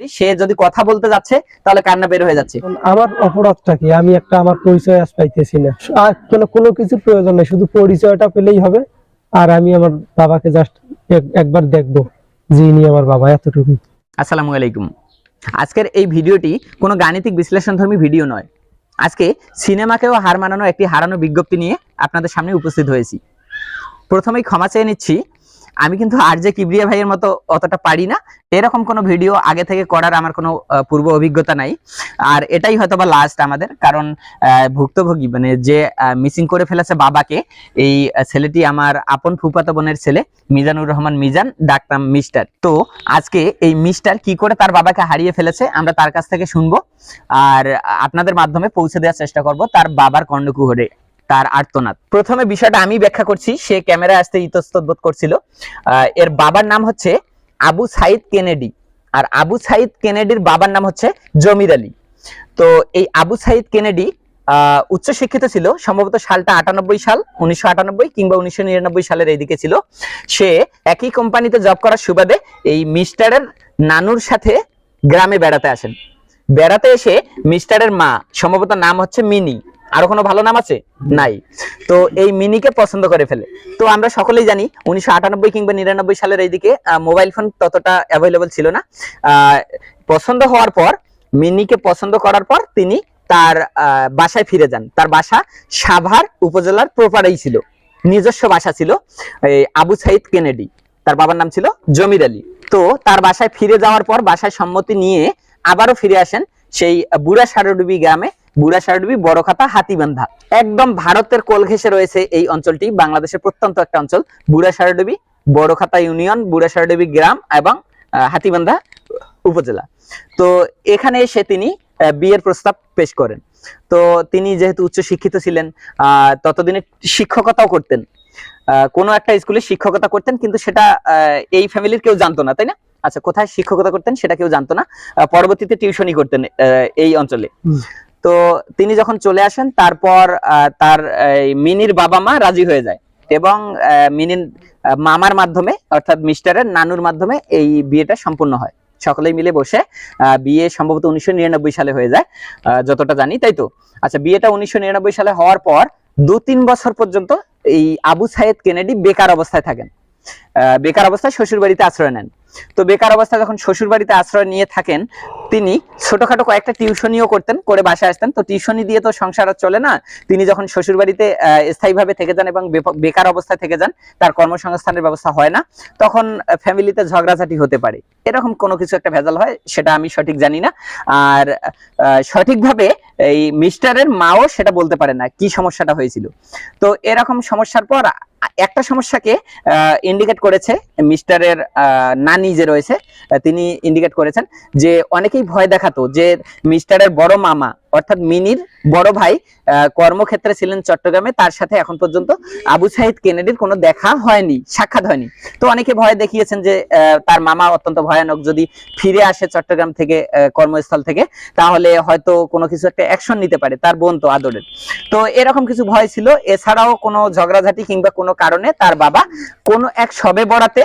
সে যদি কথা বলতে যাচ্ছে তাহলে কান্না বের হয়ে যাচ্ছে। আমার অপরাধটা কি? আমি একটা আমার পরিচয় আজ পাইতেছি না। আর কোনো কোনো কিছুর প্রয়োজন নেই শুধু পরিচয়টা পেলেই হবে। আর আমি আমার বাবাকে জাস্ট একবার দেখব যিনি আমার বাবা এতটুকু। আসসালামু আলাইকুম। আজকের এই ভিডিওটি কোনো গাণিতিক বিশ্লেষণধর্মী ভিডিও নয়। আজকে সিনেমাকেও হার মানানো একটি হারানো বিজ্ঞপ্তি নিয়ে আপনাদের সামনে উপস্থিত হয়েছি। প্রথমেই ক্ষমা চেয়ে নিচ্ছি আমি কিন্তু আর যে কিবরিয়া ভাইয়ের মতো অতটা পারি না। এরকম কোনো ভিডিও আগে থেকে করার আমার কোনো পূর্ব অভিজ্ঞতা নাই। আর এটাই হয়তো বা লাস্ট আমাদের, কারণ ভুক্তভোগী মানে যে মিসিং করে ফেলেছে বাবাকে, এই ছেলেটি আমার আপন ফুফাতো বোনের ছেলে, মিজানুর রহমান মিজান ডাকতাম মিস্টার তো, আজকে এই মিস্টার কি করে তার বাবাকে হারিয়ে ফেলেছে, আমরা তার কাছ থেকে শুনব। আর আপনাদের মাধ্যমে পৌঁছে দেওয়ার চেষ্টা করব তার বাবার কর্ণকুহরে। তার আর্তনাদ। প্রথমে বিষয়টা আমি ব্যাখ্যা করছি সে ক্যামেরা আসতে ইতস্তত বোধ করছিল। এর বাবার নাম হচ্ছে আবু সাইদ কেনেডি। আর আবু সাইদ কেনেডির বাবার নাম হচ্ছে জমির আলী। তো এই আবু সাইদ কেনেডি আহ, উচ্চশিক্ষিত ছিল সম্ভবত সালটা আটানব্বই সাল উনিশশো আটানব্বই কিংবা উনিশশো নিরানব্বই সালের এইদিকে ছিল। সে একই কোম্পানিতে জব করার সুবাদে এই মিস্টারের নানুর সাথে গ্রামে বেড়াতে আসেন। বেড়াতে এসে মিস্টারের মা সম্ভবত নাম হচ্ছে মিনি আরও কোনো ভালো নাম আছে? নাই। তো এই মিনিকে পছন্দ করে ফেলে। তো আমরা সকলেই জানি, উনিশশো আটানব্বই কিংবা নিরানব্বই সালের এইদিকে মোবাইল ফোন ততটা অ্যাভেলেবল ছিল না। পছন্দ হওয়ার পর, মিনিকে পছন্দ করার পর তিনি তার বাসায় ফিরে যান। তার বাসা সাভার উপজেলার প্রপারেই ছিল। নিজস্ব বাসা ছিল, এই আবু সাইদ কেনেডি। তার বাবার নাম ছিল জমির আলী। তো তার বাসায় ফিরে যাওয়ার পর, বাসায় সম্মতি নিয়ে আবারও ফিরে আসেন সেই বুড়া সারডুবি গ্রামে। বুড়া সারডুবি বড়খাতা হাতিবান্ধা একদম ভারতের কোল ঘেঁষে রয়েছে এই অঞ্চলটি, বাংলাদেশের প্রত্যন্ত একটা অঞ্চল। বুড়া সারডুবি বড়খাতা ইউনিয়ন, বুড়া সারডুবি গ্রাম এবং হাতিবান্ধা উপজেলা। তো এখানে এসে তিনি বিয়ের প্রস্তাব পেশ করেন। তো তিনি যেহেতু উচ্চ শিক্ষিত ছিলেন ততদিনে শিক্ষকতাও করতেন। কোনো একটা স্কুলে শিক্ষকতা করতেন, কিন্তু সেটা এই ফ্যামিলির কেউ জানতো না, তাই না? আচ্ছা কোথায় শিক্ষকতা করতেন সেটা কেউ জানতো না। পরবর্তীতে টিউশনই করতেন এই অঞ্চলে। তো তিনি যখন চলে আসেন, তারপর তার মিনির বাবা মা রাজি হয়ে যায় এবং মিনির মামার মাধ্যমে, অর্থাৎ মিস্টারের নানুর মাধ্যমে এই বিয়েটা সম্পূর্ণ হয়। সকলেই মিলে বসে বিয়ে সম্ভবত উনিশশো নিরানব্বই সালে হয়ে যায় যতটা জানি, তাই তো? আচ্ছা বিয়েটা উনিশশো নিরানব্বই সালে হওয়ার পর দু তিন বছর পর্যন্ত এই আবু সাইদ কেনেডি বেকার অবস্থায় থাকেন। বেকার অবস্থায় শ্বশুর বাড়িতে আশ্রয় নেন। তো বেকার অবস্থায় যখন শ্বশুর বাড়িতে আশ্রয় নিয়ে থাকেন, তিনি ছোটখাটো কয়েকটা টিউশনিও করতেন, করে বাসায় আসতেন। তো টিউশনি দিয়ে তো সংসার চলে না। তিনি যখন শ্বশুর বাড়িতে স্থায়ীভাবে থেকে যান এবং বেকার অবস্থায় থেকে যান, তার কর্মসংস্থানের ব্যবস্থা হয় না। তখন ফ্যামিলিতে ঝগড়াঝাটি হতে পারে। এরকম কোনো কিছু একটা ভেজাল হয়, সেটা আমি সঠিক জানি না। আর সঠিকভাবে এই মিস্টারের মাও সেটা বলতে পারে না, কি সমস্যাটা হয়েছিল। তো এরকম সমস্যার পর একটা সমস্যাকে ইন্ডিকেট করেছে মিস্টারের নানি যে রয়েছে তিনি ইন্ডিকেট করেছেন যে অনেকেই ভয় দেখাতো যে মিস্টারের বড় মামা অর্থাৎ মিনির বড় ভাই কর্মক্ষেত্রে ছিলেন চট্টগ্রামে। তার সাথে এখন পর্যন্ত আবু সাহিদ কেনেডির কোনো দেখা হয়নি, সাক্ষাৎ হয়নি। তো অনেকে ভয় দেখিয়েছেন যে তার মামা অত্যন্ত ভয়ানক। যদি ফিরে আসে চট্টগ্রাম থেকে কর্মস্থল থেকে, তাহলে হয়তো কোনো কিছু একটা অ্যাকশন নিতে পারে, তার বোন তো আদরের। তো এরকম কিছু ভয় ছিল। এছাড়াও কোনো ঝগড়াঝাটি কিংবা কোনো কারণে তার বাবা কোনো এক সবে বড়াতে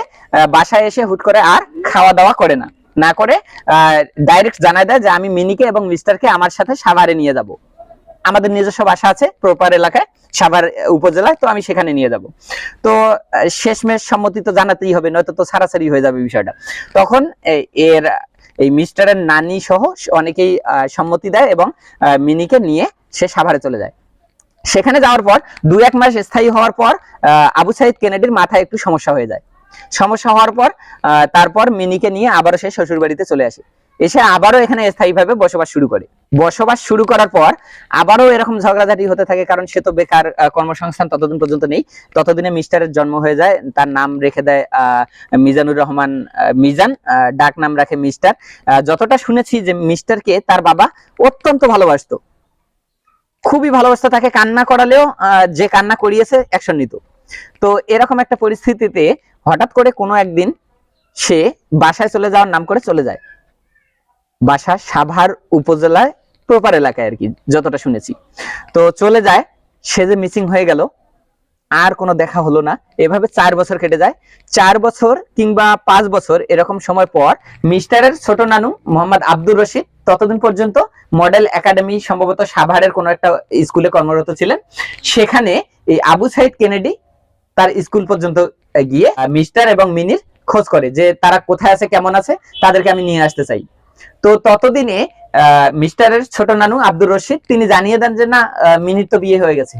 বাসায় এসে হুট করে আর খাওয়া দাওয়া করে না। না করে ডাইরেক্ট জানায় দেয় যে আমি মিনিকে এবং মিস্টারকে আমার সাথে সাভারে নিয়ে যাব। আমাদের নিজস্ব বাসা আছে, প্রপার এলাকায়, সাভার উপজেলায়, তো আমি সেখানে নিয়ে যাব। তো শেষমেশ সম্মতি তো জানাতেই হবে, নয়তো তো সারাসারি হয়ে যাবে বিষয়টা। তখন এর, এই মিস্টারের নানি সহ অনেকেই সম্মতি দেয় এবং মিনিকে নিয়ে সে সাভারে চলে যায়। সেখানে যাওয়ার পর দু এক মাস স্থায়ী হওয়ার পর আবু সাইদ কেনেডির মাথায় একটু সমস্যা হয়ে যায়। সমস্যা হওয়ার পর তারপর মিনিকে নিয়ে আবারও সে শ্বশুর বাড়িতে চলে আসে। এসে আবারও এখানে স্থায়ীভাবে বসবাস শুরু করে। বসবাস শুরু করার পর আবারও এরকম ঝগড়াঝাটি হতে থাকে, কারণ সে তো বেকার কর্মসংস্থান ততদিন পর্যন্ত নেই। ততদিনে মিস্টারের জন্ম হয়ে যায়, তার নাম রেখে দেয় মিজানুর রহমান মিজান ডাক নাম রাখে মিস্টার। যতটা শুনেছি যে মিস্টারকে তার বাবা অত্যন্ত ভালোবাসতো। খুবই ভালোবাসতো তাকে কান্না করালেও যে কান্না করিয়েছে অ্যাকশন নিত। তো এরকম একটা পরিস্থিতিতে হঠাৎ করে কোনো একদিন সে বাসায় চলে যাওয়ার নাম করে চলে যায়। বাসা সাভার উপজেলায় প্রপার এলাকায় আর কি, যতটা শুনেছি। তো চলে যায়, সে যে মিসিং হয়ে গেল, আর কোনো দেখা হলো না। এভাবে চার বছর কেটে যায়। চার বছর কিংবা পাঁচ বছর এরকম সময় পর মিস্টারের ছোট নানু মোহাম্মদ আব্দুর রশিদ ততদিন পর্যন্ত মডেল একাডেমি, সম্ভবত সাভারের কোনো একটা স্কুলে কর্মরত ছিলেন। সেখানে এই আবু সাইদ কেনেডি তার স্কুল পর্যন্ত গিয়ে মিস্টার এবং মিনির খোঁজ করে যে তারা কোথায় আছে, কেমন আছে, তাদেরকে আমি নিয়ে আসতে চাই। তো ততদিনে মিস্টারের ছোট নানু আব্দুর রশিদ, তিনি জানিয়ে দেন যে, না মিনির তো বিয়ে হয়ে গেছে।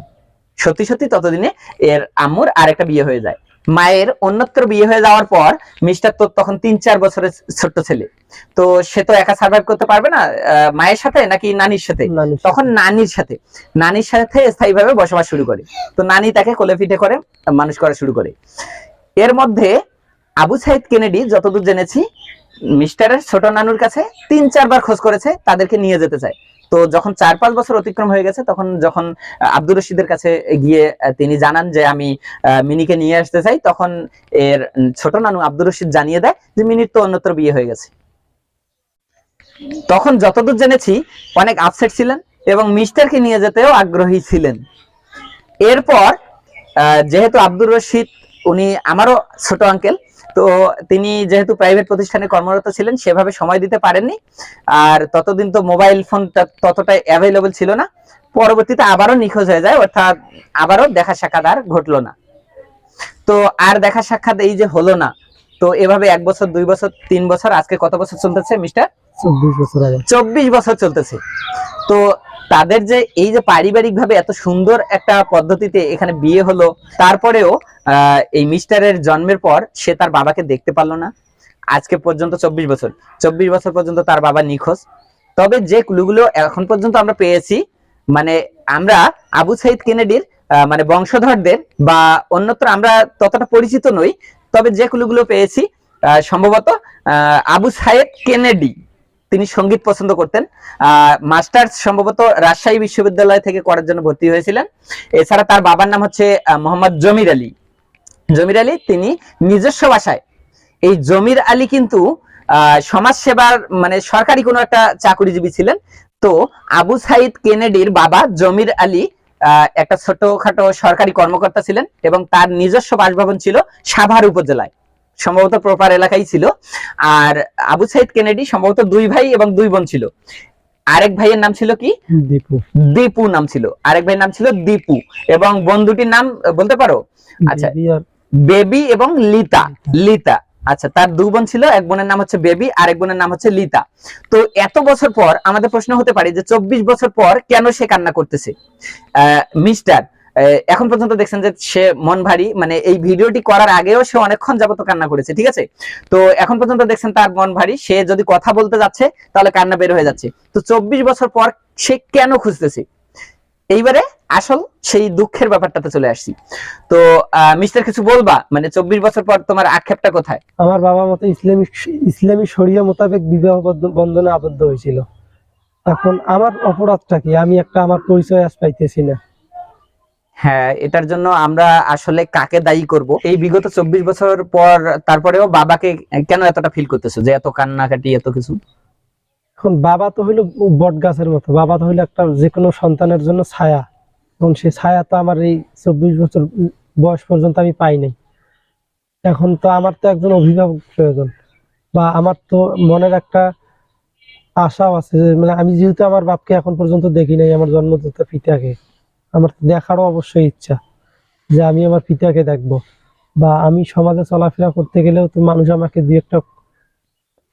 সত্যি সত্যি ততদিনে এর আম্মুর আরেকটা বিয়ে হয়ে যায়। মায়ের অন্যত্র বিয়ে হয়ে যাওয়ার পর মিস্টার তো তখন তিন চার বছরের ছোট্ট ছেলে। তো সে তো একা সার্ভাইভ করতে পারবে না মায়ের সাথে নাকি নানির সাথে। তখন নানির সাথে। নানির সাথে স্থায়ীভাবে বসবাস শুরু করে। তো নানি তাকে কোলে পিঠে করে মানুষ করা শুরু করে। এর মধ্যে আবু সাইদ কেনেডি যতদূর জেনেছি মিস্টারের ছোট নানুর কাছে তিন চারবার খোঁজ করেছে তাদেরকে নিয়ে যেতে চায়। তো যখন চার পাঁচ বছর অতিক্রম হয়ে গেছে, তখন যখন আব্দুর রশিদের কাছে গিয়ে তিনি জানান যে আমি মিনিকে নিয়ে আসতে চাই, তখন এর ছোট নানু আব্দুর রশিদ জানিয়ে দেয় যে মিনির তো অন্যত্র বিয়ে হয়ে গেছে। তখন যতদূর জেনেছি, অনেক আপসেট ছিলেন এবং মিস্টারকে নিয়ে যেতেও আগ্রহী ছিলেন। এরপর যেহেতু আব্দুর রশিদ, উনি আমারও ছোট আঙ্কেল তো তিনি যেহেতু প্রাইভেট প্রতিষ্ঠানে কর্মরত ছিলেন সেভাবে সময় দিতে পারেননি। আর ততদিন তো মোবাইল ফোন ততটা অ্যাভেলেবল ছিল না। পরবর্তীতে আবারও নিখোঁজ হয়ে যায় অর্থাৎ আবারও দেখা সাক্ষাৎ আর ঘটলো না। তো আর দেখা সাক্ষাৎ এই যে হলো না তো এভাবে এক বছর দুই বছর তিন বছর আজকে কত বছর চলতেছে মিস্টার চব্বিশ বছর চব্বিশ বছর চলতেছে। তো তাদের যে এই যে পারিবারিক ভাবে এত সুন্দর একটা পদ্ধতিতে এখানে বিয়ে হলো, তারপরেও এই মিস্টারের জন্মের পর সে তার বাবাকে দেখতে পারল না। আজকে পর্যন্ত চব্বিশ বছর। চব্বিশ বছর পর্যন্ত তার বাবা নিখোঁজ। তবে যে ক্লুগুলো এখন পর্যন্ত আমরা পেয়েছি মানে আমরা আবু সাইদ কেনেডির মানে বংশধরদের বা অন্যত্র আমরা ততটা পরিচিত নই, তবে যে ক্লুগুলো পেয়েছি সম্ভবত আবু সাইদ কেনেডি। তিনি সংগীত পছন্দ করতেন। মাস্টার্স সম্ভবত রাজশাহী বিশ্ববিদ্যালয় থেকে করার জন্য ভর্তি হয়েছিলেন। এছাড়া তার বাবার নাম হচ্ছে মোহাম্মদ জমির আলী। জমির আলী তিনি নিজস্ব ভাষায় এই জমির আলী কিন্তু সমাজ সেবার মানে সরকারি কোনো একটা চাকরিজীবী ছিলেন। তো আবু সাইদ কেনেডির বাবা জমির আলী একটা ছোটখাটো সরকারি কর্মকর্তা ছিলেন এবং তার নিজস্ব বাসভবন ছিল সাভার উপজেলায়। সম্ভবত প্রপার এলাকায় ছিল। আর আবু সাইদ কেনেডি সম্ভবত দুই ভাই এবং দুই বোন ছিল। আরেক ভাইয়ের নাম ছিল কি? দীপু। দীপু নাম ছিল। আরেক ভাইয়ের নাম ছিল দীপু। এবং বোন দুটির নাম বলতে পারো? আচ্ছা। বেবি এবং লিতা। লিতা। আচ্ছা তার দু বোন ছিল এক বোনের নাম হচ্ছে বেবি আর এক বোনের নাম হচ্ছে লিতা। তো এত বছর পর আমাদের প্রশ্ন হতে পারে যে চব্বিশ বছর পর কেন সে কান্না করতেছে? মিস্টার এখন পর্যন্ত দেখছেন যে সে মন ভারী মানে এই ভিডিওটি করার আগেও সে অনেকক্ষণ যাবত কান্না করেছে, ঠিক আছে? তো এখন পর্যন্ত দেখছেন তার মন ভারী, সে যদি কথা বলতে যাচ্ছে, তাহলে কান্না বের হয়ে যাচ্ছে। তো চব্বিশ বছর পর সে কেন খুঁজতেছে? এইবারে আসল সেই দুঃখের ব্যাপারটাতে চলে আসছি। তো মিস্টার কিছু বলবা? মানে চব্বিশ বছর পর তোমার আক্ষেপটা কোথায়? আমার বাবা মতো ইসলামিক, ইসলামী শরিয়া মোতাবেক বিবাহ বন্ধনে আবদ্ধ হয়েছিল। এখন আমার অপরাধটা কি? আমি একটা আমার পরিচয় আজ পাইতেছি না। হ্যাঁ এটার জন্য আমরা আসলে কাকে দায়ী করব? এই বিগত চব্বিশ বছর পর তারপরেও বাবাকে কেন এতটা ফিল করতেছো যে এত কান্নাকাটি, এত কিছু? এখন বাবা তো হইল বট গাছের মতো। বাবা তো হইল একটা যে কোনো সন্তানের জন্য ছায়া। এখন সেই ছায়া তো আমার এই চব্বিশ বছর বয়স পর্যন্ত আমি পাই নাই। এখন তো আমার তো একজন অভিভাবক প্রয়োজন। বা আমার তো মনের একটা আশাও আছে মানে আমি যেহেতু আমার বাপকে এখন পর্যন্ত দেখি নাই, আমার জন্মদাতা পিতাকে। আমার দেখারও অবশ্যই ইচ্ছা যে আমি আমার পিতাকে দেখব বা আমি সমাজে চলাফেরা করতে গেলেও তো মানুষ আমাকে দুই একটা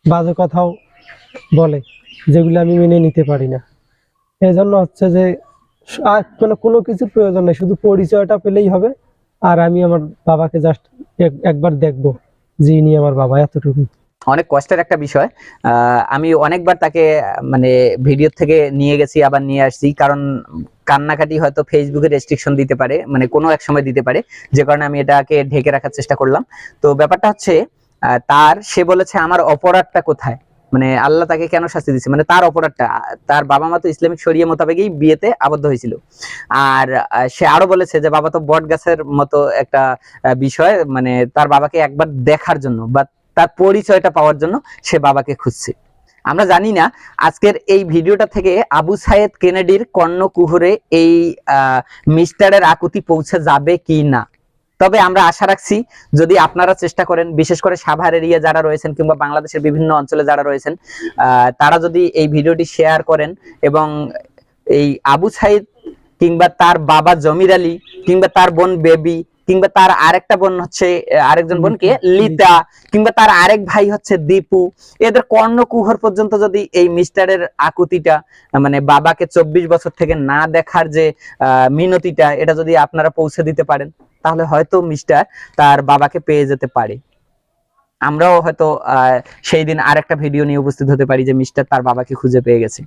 বাজে কথাও বলে, যেগুলো আমি মেনে নিতে পারি না। এই জন্য হচ্ছে যে আর মানে কোনো কিছুর প্রয়োজন নেই, শুধু পরিচয়টা পেলেই হবে, আর আমি আমার বাবাকে জাস্ট একবার দেখব যে ইনি আমার বাবা এতটুকু অনেক কষ্টের একটা বিষয়। আমি অনেকবার তাকে মানে ভিডিও থেকে নিয়ে গেছি, আবার নিয়ে আসছি। কারণ কান্নাকাটি হয়তো ফেসবুকে রেস্ট্রিকশন দিতে পারে মানে কোনো এক সময় দিতে পারে। যে কারণে আমি এটাকে ঢেকে রাখার চেষ্টা করলাম। তো ব্যাপারটা হচ্ছে তার, সে বলেছে, আমার অপরাধটা কোথায়? মানে আল্লাহ তাকে কেন শাস্তি দিচ্ছে মানে তার অপরাধটা, তার বাবা মা তো ইসলামিক শরিয়া মোতাবেকই বিয়েতে আবদ্ধ হয়েছিল। আর সে আরও বলেছে যে, বাবা তো বট গাছের মতো একটা বিষয় মানে তার বাবাকে একবার দেখার জন্য বা তার পরিচয়টা পাওয়ার জন্য সে বাবাকে খুঁজছে। আমরা জানি না আজকের এই ভিডিওটা থেকে আবু সাইদ কেনেডির কর্ণকুহরে এই মিস্টারের আকুতি পৌঁছে যাবে কি না। তবে আমরা আশা রাখছি যদি আপনারা চেষ্টা করেন, বিশেষ করে সাভার এরিয়া যারা রয়েছেন কিংবা বাংলাদেশের বিভিন্ন অঞ্চলে যারা রয়েছেন তারা যদি এই ভিডিওটি শেয়ার করেন এবং এই আবু সাইদ কিংবা তার বাবা জমির আলী কিংবা তার বোন বেবি কিংবা তার আরেকটা বোন হচ্ছে আরেকজন বোনকে লিতা। কিংবা তার আরেক ভাই হচ্ছে দীপু। এদের কর্ণকুহর পর্যন্ত যদি এই মিস্টারের আকুতিটা মানে বাবাকে চব্বিশ বছর থেকে না দেখার যে আহ, মিনতিটা এটা যদি আপনারা পৌঁছে দিতে পারেন তাহলে হয়তো মিস্টার তার বাবাকে পেয়ে যেতে পারে। আমরাও হয়তো আহ, সেই দিন আরেকটা ভিডিও নিয়ে উপস্থিত হতে পারি যে মিস্টার তার বাবাকে খুঁজে পেয়ে গেছে।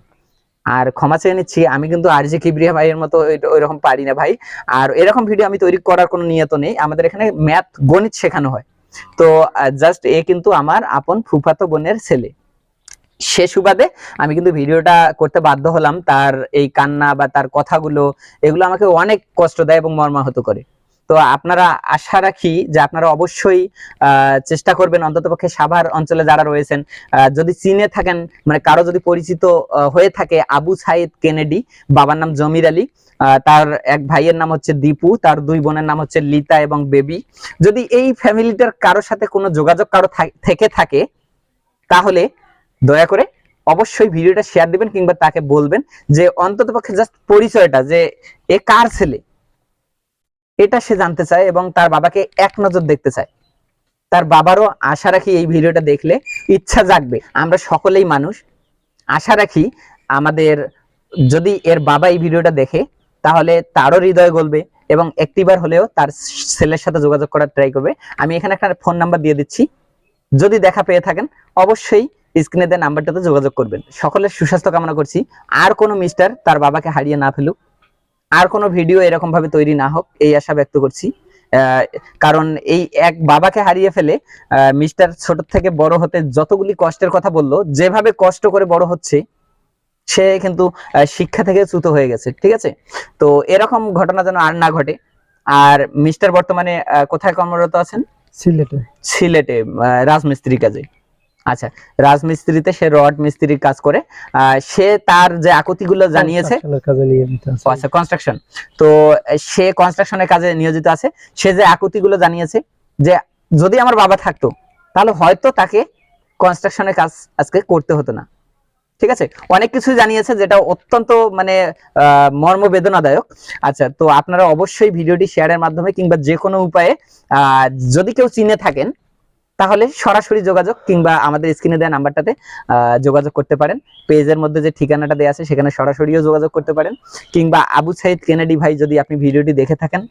আর ক্ষমা চেয়ে নিচ্ছি, আমি কিন্তু আরজে কিবরিয়া ভাইয়ের মতো ওই রকম পারি না ভাই। আর এরকম ভিডিও আমি তৈরি করার কোনো নিয়ত নেই, আমাদের এখানে ম্যাথ গণিত শেখানো হয়। তো জাস্ট এ কিন্তু আমার আপন ফুফাতো বোনের ছেলে। সে সুবাদে আমি কিন্তু ভিডিওটা করতে বাধ্য হলাম, তার এই কান্না বা তার কথাগুলো, এগুলো আমাকে অনেক কষ্ট দেয় এবং মর্মাহত করে। তো আপনারা আশা রাখি যে আপনারা অবশ্যই চেষ্টা করবেন অন্ততপক্ষে সাভার অঞ্চলে যারা রয়েছেন যদি চিনে থাকেন মানে কারও যদি পরিচিত হয়ে থাকে আবু সাইদ কেনেডি, বাবার নাম জমির আলী তার এক ভাইয়ের নাম হচ্ছে দীপু, তার দুই বোনের নাম হচ্ছে লিতা এবং বেবি। যদি এই ফ্যামিলিটার কারোর সাথে কোনো যোগাযোগ কারও থেকে থাকে, তাহলে দয়া করে অবশ্যই ভিডিওটা শেয়ার দিবেন কিংবা তাকে বলবেন যে অন্ততপক্ষে জাস্ট পরিচয়টা, যে এ কার ছেলে? এটা সে জানতে চায় এবং তার বাবাকে এক নজর দেখতে চায়। তার বাবারও আশা রাখি এই ভিডিওটা দেখলে ইচ্ছা জাগবে। আমরা সকলেই মানুষ। আশা রাখি আমাদের যদি এর বাবা এই ভিডিওটা দেখে, তাহলে তারও হৃদয় গলবে এবং একটিবার হলেও তার ছেলের সাথে যোগাযোগ করার ট্রাই করবে। আমি এখানে একটা ফোন নাম্বার দিয়ে দিচ্ছি। যদি দেখা পেয়ে থাকেন, অবশ্যই স্ক্রিনে দেওয়া নাম্বারটাতে যোগাযোগ করবেন। সকলের সুস্বাস্থ্য কামনা করছি। আর কোনো মিস্টার তার বাবাকে হারিয়ে না ফেলুক। আর কোনো ভিডিও এরকম ভাবে তৈরি না হোক এই আশা ব্যক্ত করছি। কারণ এই এক বাবাকে হারিয়ে ফেলে মিস্টার ছোট থেকে বড় হতে যতগুলি কষ্টের কথা বলল যেভাবে কষ্ট করে বড় হচ্ছে সে কিন্তু শিক্ষা থেকে চ্যুত হয়ে গেছে ঠিক আছে? তো এরকম ঘটনা যেন আর না ঘটে আর মিস্টার বর্তমানে কোথায় কর্মরত আছেন? সিলেটে। সিলেটে রাজমিস্ত্রি কাজে। আচ্ছা রাজমিস্ত্রিতে সে রড মিস্ত্রির কাজ করে আহ, সে তার যে আকুতিগুলো জানিয়েছে আচ্ছা কনস্ট্রাকশন তো সে কনস্ট্রাকশনের কাজে নিয়োজিত আছে। সে যে আকুতিগুলো জানিয়েছে যে যদি আমার বাবা থাকতো তাহলে হয়তো তাকে কনস্ট্রাকশনের কাজ আজকে করতে হতো না। ঠিক আছে? অনেক কিছু জানিয়েছে যেটা অত্যন্ত মানে আহ, মর্মবেদনাদায়ক। আচ্ছা তো আপনারা অবশ্যই ভিডিওটি শেয়ারের মাধ্যমে কিংবা যে কোনো উপায়ে আহ, যদি কেউ চিনে থাকেন তাহলে সরাসরি যোগাযোগ কিংবা আমাদের স্ক্রিনে দেওয়া নাম্বারটাতে যোগাযোগ করতে পারেন। পেজের মধ্যে যে ঠিকানাটা দেওয়া আছে, সেখানে সরাসরিও যোগাযোগ করতে পারেন। কিংবা আবু সাইদ কেনেডি ভাই যদি আপনি ভিডিওটি দেখে থাকেন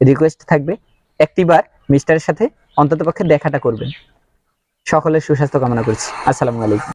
রিকোয়েস্ট থাকবে, একটিবার মিস্টারের সাথে অন্ততপক্ষে দেখাটা করবেন। সকলের সুস্বাস্থ্য কামনা করছি। আসসালামু আলাইকুম।